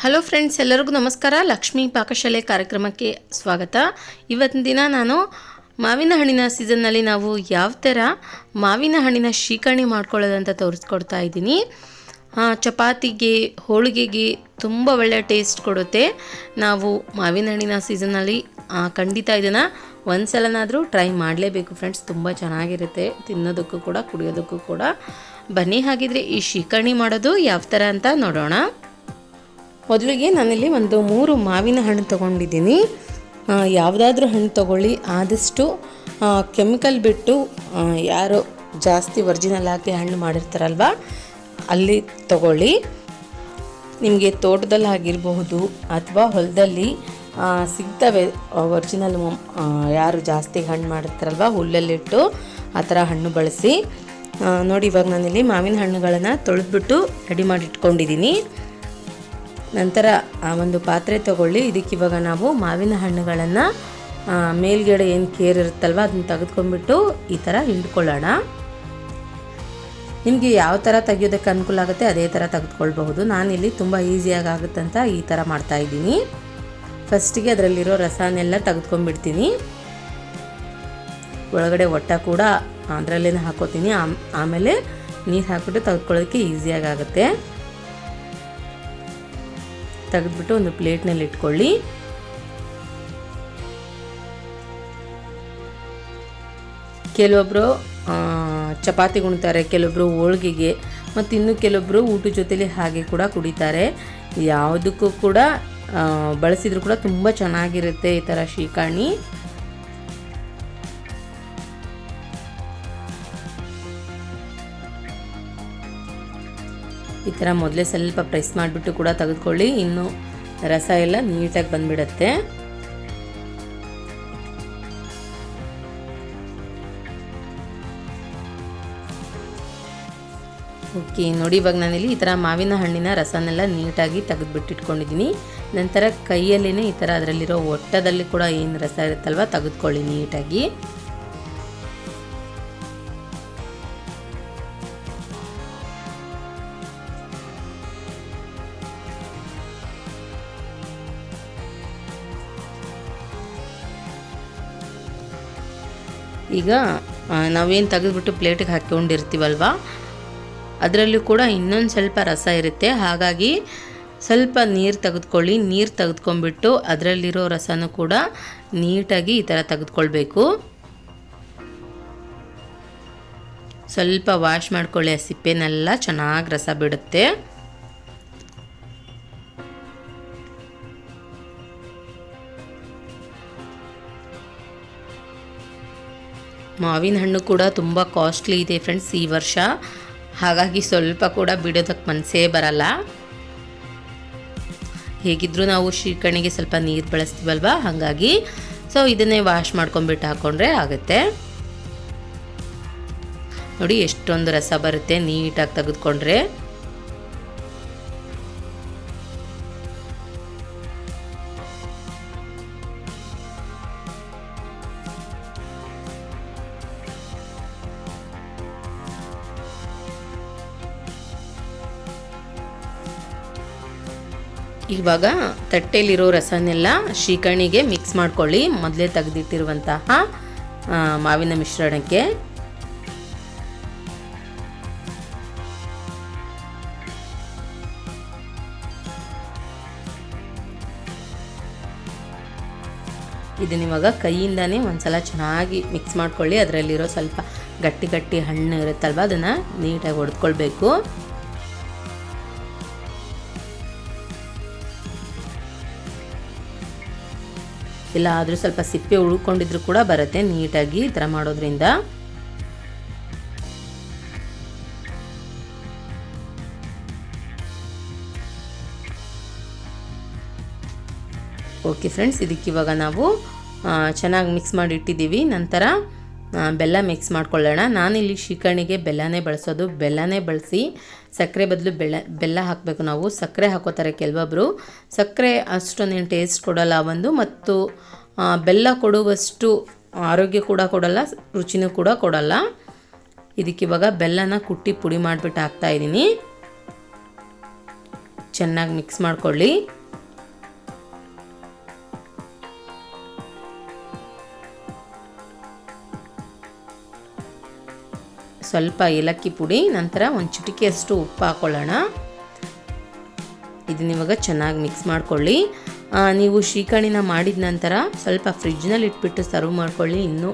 Hello friends ಎಲ್ಲರಿಗೂ ನಮಸ್ಕಾರ. ಲಕ್ಷ್ಮೀ ಪಾಕಶಾಲೆ ಕಾರ್ಯಕ್ರಮಕ್ಕೆ ಸ್ವಾಗತ. ಇವತ್ತಿನ ದಿನ ನಾನು ಮಾವಿನ ಹಣ್ಣಿನ ಸೀಸನ್ನಲ್ಲಿ ನಾವು ಯಾವ ಥರ ಮಾವಿನ ಹಣ್ಣಿನ ಶೀಕರಣೆ ಮಾಡ್ಕೊಳ್ಳೋದಂತ ತೋರಿಸ್ಕೊಡ್ತಾ ಇದ್ದೀನಿ. ಚಪಾತಿಗೆ, ಹೋಳಿಗೆಗೆ ತುಂಬ ಒಳ್ಳೆಯ ಟೇಸ್ಟ್ ಕೊಡುತ್ತೆ. ನಾವು ಮಾವಿನ ಹಣ್ಣಿನ ಸೀಸನ್ನಲ್ಲಿ ಖಂಡಿತ ಇದನ್ನು ಒಂದು ಸಲನಾದರೂ ಟ್ರೈ ಮಾಡಲೇಬೇಕು ಫ್ರೆಂಡ್ಸ್ ತುಂಬ ಚೆನ್ನಾಗಿರುತ್ತೆ. ತಿನ್ನೋದಕ್ಕೂ ಕೂಡ, ಕುಡಿಯೋದಕ್ಕೂ ಕೂಡ. ಬನ್ನಿ, ಹಾಗಿದ್ರೆ ಈ ಶೀಕರಣೆ ಮಾಡೋದು ಯಾವ ಥರ ಅಂತ ನೋಡೋಣ. ಮೊದಲಿಗೆ ನಾನಿಲ್ಲಿ ಒಂದು ಮೂರು ಮಾವಿನ ಹಣ್ಣು ತೊಗೊಂಡಿದ್ದೀನಿ. ಯಾವುದಾದ್ರೂ ಹಣ್ಣು ತೊಗೊಳ್ಳಿ. ಆದಷ್ಟು ಕೆಮಿಕಲ್ ಬಿಟ್ಟು ಯಾರು ಜಾಸ್ತಿ ಒರಿಜಿನಲ್ ಆಗಿ ಹಣ್ಣು ಮಾಡಿರ್ತಾರಲ್ವ, ಅಲ್ಲಿ ತಗೊಳ್ಳಿ. ನಿಮಗೆ ತೋಟದಲ್ಲಿ ಆಗಿರಬಹುದು ಅಥವಾ ಹೊಲದಲ್ಲಿ ಸಿಗ್ತವೆ ಒರಿಜಿನಲ್ ಯಾರು ಜಾಸ್ತಿ ಹಣ್ಣು ಮಾಡಿರ್ತಾರಲ್ವ, ಹುಲ್ಲಲ್ಲಿಟ್ಟು ಆ ಥರ ಹಣ್ಣು ಬಳಸಿ. ನೋಡಿ, ಇವಾಗ ನಾನಿಲ್ಲಿ ಮಾವಿನ ಹಣ್ಣುಗಳನ್ನು ತೊಳೆದ್ಬಿಟ್ಟು ರೆಡಿ ಮಾಡಿ ಇಟ್ಕೊಂಡಿದ್ದೀನಿ ನಂತರ ಆ ಒಂದು ಪಾತ್ರೆ ತಗೊಳ್ಳಿ. ಇದಕ್ಕೆ ಇವಾಗ ನಾವು ಮಾವಿನ ಹಣ್ಣುಗಳನ್ನು ಮೇಲ್ಗಡೆ ಏನು ಕೇರ್ ಇರುತ್ತಲ್ವ ಅದನ್ನ ತೆಗೆದುಕೊಂಡ್ಬಿಟ್ಟು ಈ ಥರ ಹಿಂಡ್ಕೊಳ್ಳೋಣ. ನಿಮಗೆ ಯಾವ ಥರ ತೆಗಿಯೋದಕ್ಕೆ ಅನುಕೂಲ ಆಗುತ್ತೆ ಅದೇ ಥರ ತೆಗೆದುಕೊಳ್ಬಹುದು. ನಾನಿಲ್ಲಿ ತುಂಬ ಈಸಿಯಾಗಿ ಆಗುತ್ತಂತ ಈ ಥರ ಮಾಡ್ತಾಯಿದ್ದೀನಿ ಫಸ್ಟಿಗೆ ಅದರಲ್ಲಿರೋ ರಸನೆಲ್ಲ ತೆಗೆದುಕೊಂಡ್ಬಿಡ್ತೀನಿ. ಒಳಗಡೆ ಒಟ್ಟ ಕೂಡ ಅದರಲ್ಲೇ ಹಾಕೋತೀನಿ. ಆಮ್- ಆಮೇಲೆ ನೀರು ಹಾಕ್ಬಿಟ್ಟು ತೆಗೆದುಕೊಳ್ಳೋದಕ್ಕೆ ಈಸಿಯಾಗಿ ಆಗುತ್ತೆ. ತೆಗೆದ್ಬಿಟ್ಟು ಒಂದು ಪ್ಲೇಟ್ನಲ್ಲಿ ಇಟ್ಕೊಳ್ಳಿ. ಕೆಲವೊಬ್ಬರು ಚಪಾತಿ ಉಣ್ತಾರೆ ಕೆಲವೊಬ್ಬರು ಹೋಳ್ಗೆಗೆ, ಮತ್ತು ಇನ್ನು ಕೆಲವೊಬ್ಬರು ಊಟದ ಜೊತೆಲಿ ಹಾಗೆ ಕೂಡ ಕುಡಿತಾರೆ. ಯಾವುದಕ್ಕೂ ಕೂಡ ಬಳಸಿದ್ರು ಕೂಡ ತುಂಬ ಚೆನ್ನಾಗಿರುತ್ತೆ ಈ ಥರ ಶೀಕರ್ಣಿ ಈ ಥರ ಮೊದಲೇ ಸ್ವಲ್ಪ ಪ್ರೆಸ್ ಮಾಡಿಬಿಟ್ಟು ಕೂಡ ತೆಗೆದುಕೊಳ್ಳಿ. ಇನ್ನು ರಸ ಎಲ್ಲ ನೀಟಾಗಿ ಬಂದ್ಬಿಡತ್ತೆ. ಓಕೆ ನೋಡಿ ಇವಾಗ ನಾನಿಲ್ಲಿ ಈ ಥರ ಮಾವಿನ ಹಣ್ಣಿನ ರಸನೆಲ್ಲ ನೀಟಾಗಿ ತೆಗೆದುಬಿಟ್ಟಿಟ್ಕೊಂಡಿದ್ದೀನಿ. ನಂತರ ಕೈಯಲ್ಲೇ ಈ ಥರ ಅದರಲ್ಲಿರೋ ಒಟ್ಟದಲ್ಲಿ ಕೂಡ ಏನು ರಸ ಇರುತ್ತಲ್ವ ತೆಗೆದುಕೊಳ್ಳಿ ನೀಟಾಗಿ. ಈಗ ನಾವೇನು ತೆಗೆದುಬಿಟ್ಟು ಪ್ಲೇಟಿಗೆ ಹಾಕ್ಕೊಂಡಿರ್ತೀವಲ್ವ? ಅದರಲ್ಲೂ ಕೂಡ ಇನ್ನೊಂದು ಸ್ವಲ್ಪ ರಸ ಇರುತ್ತೆ. ಹಾಗಾಗಿ ಸ್ವಲ್ಪ ನೀರು ತೆಗೆದುಕೊಳ್ಳಿ. ನೀರು ತೆಗೆದುಕೊಂಡ್ಬಿಟ್ಟು ಅದರಲ್ಲಿರೋ ರಸನೂ ಕೂಡ ನೀಟಾಗಿ ಈ ಥರ ತೆಗೆದುಕೊಳ್ಬೇಕು. ಸ್ವಲ್ಪ ವಾಶ್ ಮಾಡ್ಕೊಳ್ಳಿ. ಆ ಸಿಪ್ಪೆನೆಲ್ಲ ಚೆನ್ನಾಗಿ ರಸ ಬಿಡುತ್ತೆ. ಮಾವಿನ ಹಣ್ಣು ಕೂಡ ತುಂಬ ಕಾಸ್ಟ್ಲಿ ಇದೆ ಫ್ರೆಂಡ್ಸ್ ಈ ವರ್ಷ. ಹಾಗಾಗಿ ಸ್ವಲ್ಪ ಕೂಡ ಬಿಡೋದಕ್ಕೆ ಮನಸ್ಸೇ ಬರಲ್ಲ. ಹೇಗಿದ್ರೂ ನಾವು ಶ್ರೀಕರಣಿಗೆ ಸ್ವಲ್ಪ ನೀರು ಬಳಸ್ತೀವಲ್ವ? ಹಾಗಾಗಿ ಸೊ ಇದನ್ನೇ ವಾಶ್ ಮಾಡ್ಕೊಂಡ್ಬಿಟ್ಟು ಹಾಕ್ಕೊಂಡ್ರೆ ಆಗುತ್ತೆ. ನೋಡಿ ಎಷ್ಟೊಂದು ರಸ ಬರುತ್ತೆ ನೀಟಾಗಿ ತೆಗೆದುಕೊಂಡ್ರೆ. ಇವಾಗ ತಟ್ಟೆಯಲ್ಲಿರೋ ರಸನೆಲ್ಲ ಶ್ರೀಕರ್ಣಿಗೆ ಮಿಕ್ಸ್ ಮಾಡ್ಕೊಳ್ಳಿ. ಮೊದಲೇ ತೆಗೆದಿಟ್ಟಿರುವಂತಹ ಮಾವಿನ ಮಿಶ್ರಣಕ್ಕೆ. ಇದನ್ನಿವಾಗ ಕೈಯಿಂದನೇ ಒಂದ್ಸಲ ಚೆನ್ನಾಗಿ ಮಿಕ್ಸ್ ಮಾಡ್ಕೊಳ್ಳಿ. ಅದರಲ್ಲಿರೋ ಸ್ವಲ್ಪ ಗಟ್ಟಿ ಗಟ್ಟಿ ಹಣ್ಣು ಇರುತ್ತಲ್ವ, ಅದನ್ನು ನೀಟಾಗಿ ಹೊಡೆದ್ಕೊಳ್ಬೇಕು ಇಲ್ಲ ಆದರೂ ಸ್ವಲ್ಪ ಸಿಪ್ಪೆ ಉಳ್ಕೊಂಡಿದ್ರು ಕೂಡ ಬರುತ್ತೆ ನೀಟಾಗಿ ಈ ಥರ ಮಾಡೋದ್ರಿಂದ. ಓಕೆ ಫ್ರೆಂಡ್ಸ್ ಇದಕ್ಕೆ ಇವಾಗ ನಾವು ಚೆನ್ನಾಗಿ ಮಿಕ್ಸ್ ಮಾಡಿ ಇಟ್ಟಿದ್ದೀವಿ. ನಂತರ ಬೆಲ್ಲ ಮಿಕ್ಸ್ ಮಾಡ್ಕೊಳ್ಳೋಣ. ನಾನಿಲ್ಲಿ ಶ್ರೀಕರ್ಣಿಗೆ ಬೆಲ್ಲನೇ ಬಳಸೋದು. ಬೆಲ್ಲನೇ ಬಳಸಿ ಸಕ್ಕರೆ ಬದಲು ಬೆಲ್ಲ ಬೆಲ್ಲ ಹಾಕಬೇಕು ನಾವು. ಸಕ್ಕರೆ ಹಾಕೋತಾರೆ ಕೆಲವೊಬ್ಬರು ಸಕ್ಕರೆ ಅಷ್ಟೊಂದೇನು ಟೇಸ್ಟ್ ಕೊಡೋಲ್ಲ ಒಂದು. ಮತ್ತು ಬೆಲ್ಲ ಕೊಡುವಷ್ಟು ಆರೋಗ್ಯ ಕೂಡ ಕೊಡಲ್ಲ, ರುಚಿನೂ ಕೂಡ ಕೊಡಲ್ಲ. ಇದಕ್ಕೆ ಇವಾಗ ಬೆಲ್ಲನ ಕುಟ್ಟಿ ಪುಡಿ ಮಾಡಿಬಿಟ್ಟು ಹಾಕ್ತಾಯಿದ್ದೀನಿ ಚೆನ್ನಾಗಿ ಮಿಕ್ಸ್ ಮಾಡ್ಕೊಳ್ಳಿ. ಸ್ವಲ್ಪ ಏಲಕ್ಕಿ ಪುಡಿ, ನಂತರ ಒಂದು ಚಿಟಿಕೆಯಷ್ಟು ಉಪ್ಪು ಹಾಕ್ಕೊಳ್ಳೋಣ ಇದನ್ನ ಇವಾಗ ಚೆನ್ನಾಗಿ ಮಿಕ್ಸ್ ಮಾಡ್ಕೊಳ್ಳಿ. ನೀವು ಶ್ರೀಕರ್ಣಿನ ಮಾಡಿದ ನಂತರ ಸ್ವಲ್ಪ ಫ್ರಿಜ್ನಲ್ಲಿ ಇಟ್ಬಿಟ್ಟು ಸರ್ವ್ ಮಾಡ್ಕೊಳ್ಳಿ. ಇನ್ನೂ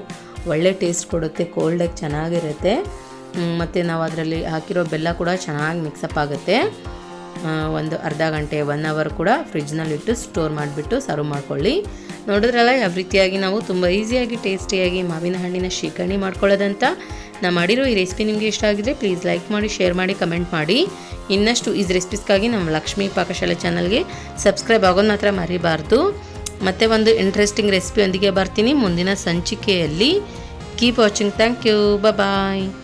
ಒಳ್ಳೆ ಟೇಸ್ಟ್ ಕೊಡುತ್ತೆ ಕೋಲ್ಡಾಗಿ ಚೆನ್ನಾಗಿರುತ್ತೆ. ಮತ್ತು ನಾವು ಅದರಲ್ಲಿ ಹಾಕಿರೋ ಬೆಲ್ಲ ಕೂಡ ಚೆನ್ನಾಗಿ ಮಿಕ್ಸಪ್ ಆಗುತ್ತೆ. ಒಂದು ಅರ್ಧ ಗಂಟೆ ಒನ್ ಅವರ್ ಕೂಡ ಫ್ರಿಜ್ನಲ್ಲಿಟ್ಟು ಸ್ಟೋರ್ ಮಾಡಿಬಿಟ್ಟು ಸರ್ವ್ ಮಾಡ್ಕೊಳ್ಳಿ. ನೋಡಿದ್ರಲ್ಲ ಯಾವ ರೀತಿಯಾಗಿ ನಾವು ತುಂಬ ಈಸಿಯಾಗಿ ಟೇಸ್ಟಿಯಾಗಿ ಮಾವಿನ ಹಣ್ಣಿನ ಶ್ರೀಕರ್ಣಿ ಮಾಡ್ಕೊಳ್ಳೋದಂತ ನಾ ಮಾಡಿರೋ ಈ ರೆಸಿಪಿ ನಿಮಗೆ ಇಷ್ಟ ಆಗಿದ್ರೆ ಪ್ಲೀಸ್ ಲೈಕ್ ಮಾಡಿ ಶೇರ್ ಮಾಡಿ ಕಮೆಂಟ್ ಮಾಡಿ. ಇನ್ನಷ್ಟು ಈಸ್ ರೆಸಿಪೀಸ್ಗಾಗಿ ನಮ್ಮ ಲಕ್ಷ್ಮೀ ಪಾಕಶಾಲೆ ಚಾನಲ್ಗೆ ಸಬ್ಸ್ಕ್ರೈಬ್ ಆಗೋದು ಮಾತ್ರ ಮರಿಬಾರ್ದು. ಮತ್ತೆ ಒಂದು ಇಂಟ್ರೆಸ್ಟಿಂಗ್ ರೆಸಿಪಿಯೊಂದಿಗೆ ಬರ್ತೀನಿ. ಮುಂದಿನ ಸಂಚಿಕೆಯಲ್ಲಿ. Keep watching thank you bye